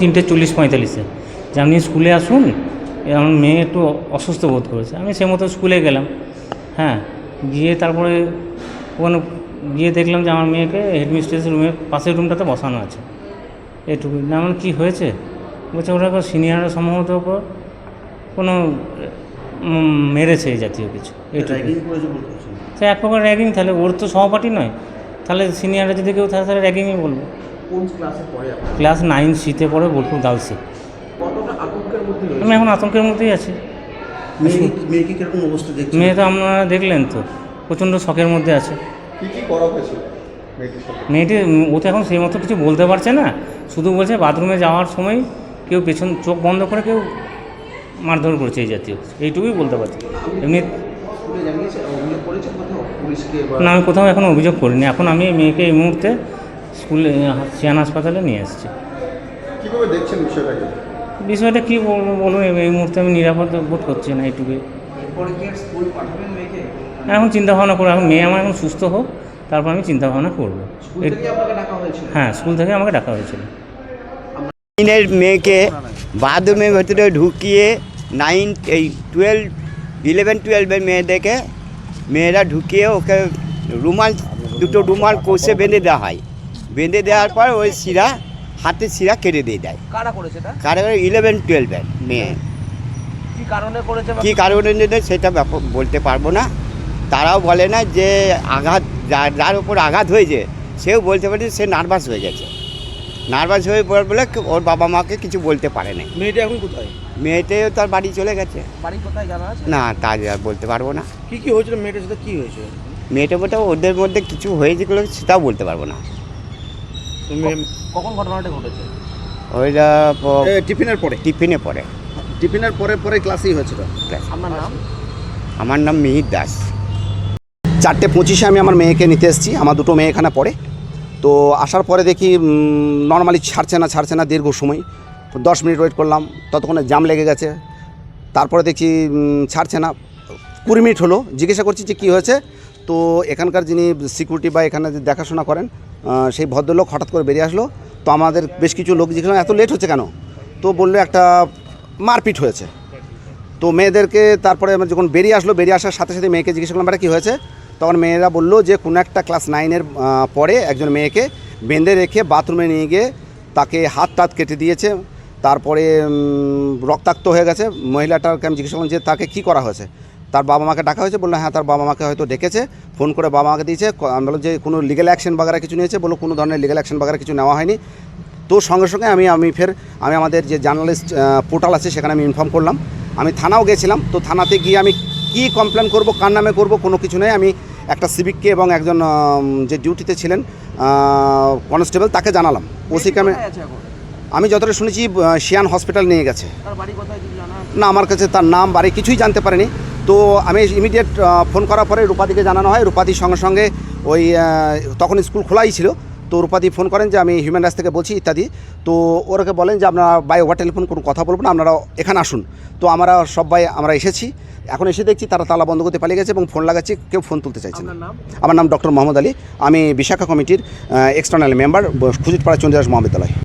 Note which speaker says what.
Speaker 1: তিনটে চল্লিশ পঁয়তাল্লিশে। যে আপনি স্কুলে আসুন আমার মেয়ে একটু অসুস্থ বোধ করেছে। আমি সে মতো স্কুলে গেলাম। হ্যাঁ গিয়ে তারপরে ওখানে গিয়ে দেখলাম যে আমার মেয়েকে হেডমিস্ট্রেস রুমের পাশের রুমটাতে বসানো আছে। এটুকু। না আমার কী হয়েছে? বলছে ওরা সিনিয়ররা সম্ভবত ওপর কোনো মেরেছে এই জাতীয় কিছু। সে এক প্রকার র্যাগিং তাহলে ওর তো সহপাঠী নয়। তাহলে সিনিয়ররা যদি কেউ তাহলে র্যাগিংই বলব।
Speaker 2: কোন ক্লাসে পড়ে
Speaker 1: ক্লাস নাইন সিতে পড়ে বোলপুর গার্লসে
Speaker 2: কতটা আতঙ্কের মধ্যে
Speaker 1: আমি এখন আতঙ্কের মধ্যেই আছি।
Speaker 2: মেয়ে মেয়েকে কীরকম অবস্থা দেখছেন?
Speaker 1: মেয়ে তো আপনারা দেখলেন তো প্রচণ্ড শখের মধ্যে আছে।
Speaker 2: কি কি করা হয়েছিল
Speaker 1: মেয়েটি ও তো এখন সেই মতো কিছু বলতে পারছে না শুধু বলছে বাথরুমে যাওয়ার সময় কেউ পেছন চোখ বন্ধ করে কেউ মারধর করেছে এই জাতীয়। এইটুকুই বলতে পারছি। এমনি না আমি কোথাও এখন অভিযোগ করিনি। এখন আমি মেয়েকে এই মুহূর্তে স্কুলে সিয়ান হাসপাতালে নিয়ে এসেছি।
Speaker 2: কীভাবে দেখছেন বিষয়টাকে?
Speaker 1: বিষয়টা কী বলব বলুন এই- মুহূর্তে আমি নিরাপদ বোধ করছি না এইটুকুই। এখন চিন্তা ভাবনা করব। এখন মেয়ে আমার এখন সুস্থ হোক তারপর আমি চিন্তা ভাবনা করব।
Speaker 2: স্কুল
Speaker 1: এই-
Speaker 2: থেকে আপনাকে ডাকা হয়েছিল?
Speaker 1: হ্যাঁ স্কুল থেকে আমাকে ডাকা হয়েছিল।
Speaker 3: নাইনের মেয়েকে বাথরুমের ভেতরে ঢুকিয়ে নাইন এই টুয়েলভ ইলেভেন টুয়েলভের মেয়েদেরকে মেয়েরা ঢুকিয়ে ওকে রুমাল দুটো রুমাল কষে বেঁধে দেওয়া হয়। বেঁধে দেওয়ার পর ওই শিরা হাতে শিরা কেটে দিয়ে দেয়।
Speaker 4: কারা করেছে এটা?
Speaker 3: ইলেভেন টুয়েলভের মেয়ে।
Speaker 4: কি কারণে করেছে বা
Speaker 3: কী কারণে জন্য সেটা ব্যাপ- বলতে পারব না। তারাও বলে না যে আঘাত যার যার উপর আঘাত হয়েছে সেও বলতে পারে যে সে নার্ভাস হয়ে গেছে। নার্ভাস হয়ে পড়ে বলে ওর বাবা মাকে কিছু বলতে পারে না
Speaker 2: মেয়েটা এখন কোথায়?
Speaker 3: মেয়েটাও তার বাড়ি চলে গেছে।
Speaker 4: বাড়ি কোথায় জানা আছে?
Speaker 3: না তা আর বলতে পারব না।
Speaker 2: কি কি হয়েছিল? মেয়েটার সাথে কি হয়েছে?
Speaker 3: মেয়েটা বলতে ওদের মধ্যে কিছু হয়েছে সেটাও বলতে পারব না।
Speaker 4: কখন ঘটনাটা ঘটেছে?
Speaker 3: ওইটা
Speaker 2: টিফিনের পরে।
Speaker 3: টিফিনে পড়ে
Speaker 2: টিফিনের পরে পরে ক্লাসেই হয়েছিল।
Speaker 4: আপনার নাম?
Speaker 3: আমার নাম মিহির দাস।
Speaker 5: চারটে পঁচিশে আমি আমার মেয়েকে নিতে এসেছি। আমার দুটো মেয়ে এখানে পড়ে। তো আসার পরে দেখি নর্মালি ছাড়ছে না ছাড়ছে না দীর্ঘ সময়। দশ মিনিট ওয়েট করলাম। ততক্ষণে জাম লেগে গেছে। তারপরে দেখছি উম, ছাড়ছে না। কুড়ি মিনিট হলো। জিজ্ঞাসা করছি যে কী হয়েছে? তো এখানকার যিনি সিকিউরিটি বা এখানে দেখাশোনা করেন সেই ভদ্রলোক হঠাৎ করে বেরিয়ে আসলো। তো আমাদের বেশ কিছু লোক জিজ্ঞেস এত লেট হচ্ছে কেন? তো বলল, একটা মারপিট হয়েছে। তো মেয়েদেরকে তারপরে যখন বেরিয়ে আসলো, বেরিয়ে আসার সাথে সাথে মেয়েকে জিজ্ঞেস করলাম এটা কী হয়েছে? তখন মেয়েরা বলল যে, কোনো একটা ক্লাস নাইনের পরে একজন মেয়েকে বেঁধে রেখে বাথরুমে নিয়ে গিয়ে তাকে হাত টাত কেটে দিয়েছে। তারপরে রক্তাক্ত হয়ে গেছে। মহিলাটাকে আমি জিজ্ঞেস করলাম যে, তাকে কী করা হয়েছে? তার বাবা মাকে ডাকা হয়েছে বলল হ্যাঁ তার বাবা মাকে হয়তো ডেকেছে ফোন করে বাবা মাকে দিয়েছে আমি বললাম যে কোনো লিগ্যাল অ্যাকশন বাগারা কিছু নিয়েছে? বলল কোনো ধরনের লিগ্যাল অ্যাকশন বাগারা কিছু নেওয়া হয়নি। তো সঙ্গে সঙ্গে আমি আমি ফের আমি আমাদের যে জার্নালিস্ট পোর্টাল আছে সেখানে আমি ইনফর্ম করলাম। আমি থানাও গেছিলাম তো থানাতে গিয়ে আমি কী কমপ্লেন করব কার নামে করব কোনো কিছু নেই। আমি একটা সিভিককে এবং একজন যে ডিউটিতে ছিলেন কনস্টেবল তাকে জানালাম। ওসিকে আমি
Speaker 4: কোথায়
Speaker 5: আমি যতটা শুনেছি শিয়ান হসপিটাল নিয়ে গেছে? না আমার কাছে তার নাম বাড়ি কিছুই জানতে পারিনি। তো আমি ইমিডিয়েট ফোন করার পরে রূপাদিকে জানানো হয়। রূপাদির সঙ্গে সঙ্গে ওই তখন স্কুল খোলাই ছিল। তো রূপাদি ফোন করেন যে আমি হিউম্যান রাইটস থেকে বলছি ইত্যাদি। তো ওরাকে বলেন যে আপনারা বাই ওভার টেলিফোন কোনো কথা বলব না আপনারা এখানে আসুন। তো আমরা সবাই আমরা এসেছি। এখন এসে দেখছি তারা তালা বন্ধ করতে পালিয়ে গেছে এবং ফোন লাগাচ্ছি কেউ ফোন তুলতে চাইছে না। আমার নাম ডক্টর মোহাম্মদ আলী। আমি বিশাখা কমিটির এক্সটার্নাল মেম্বার খুজিরপাড়া চন্দ্রদাস মহাবিদ্যালয়।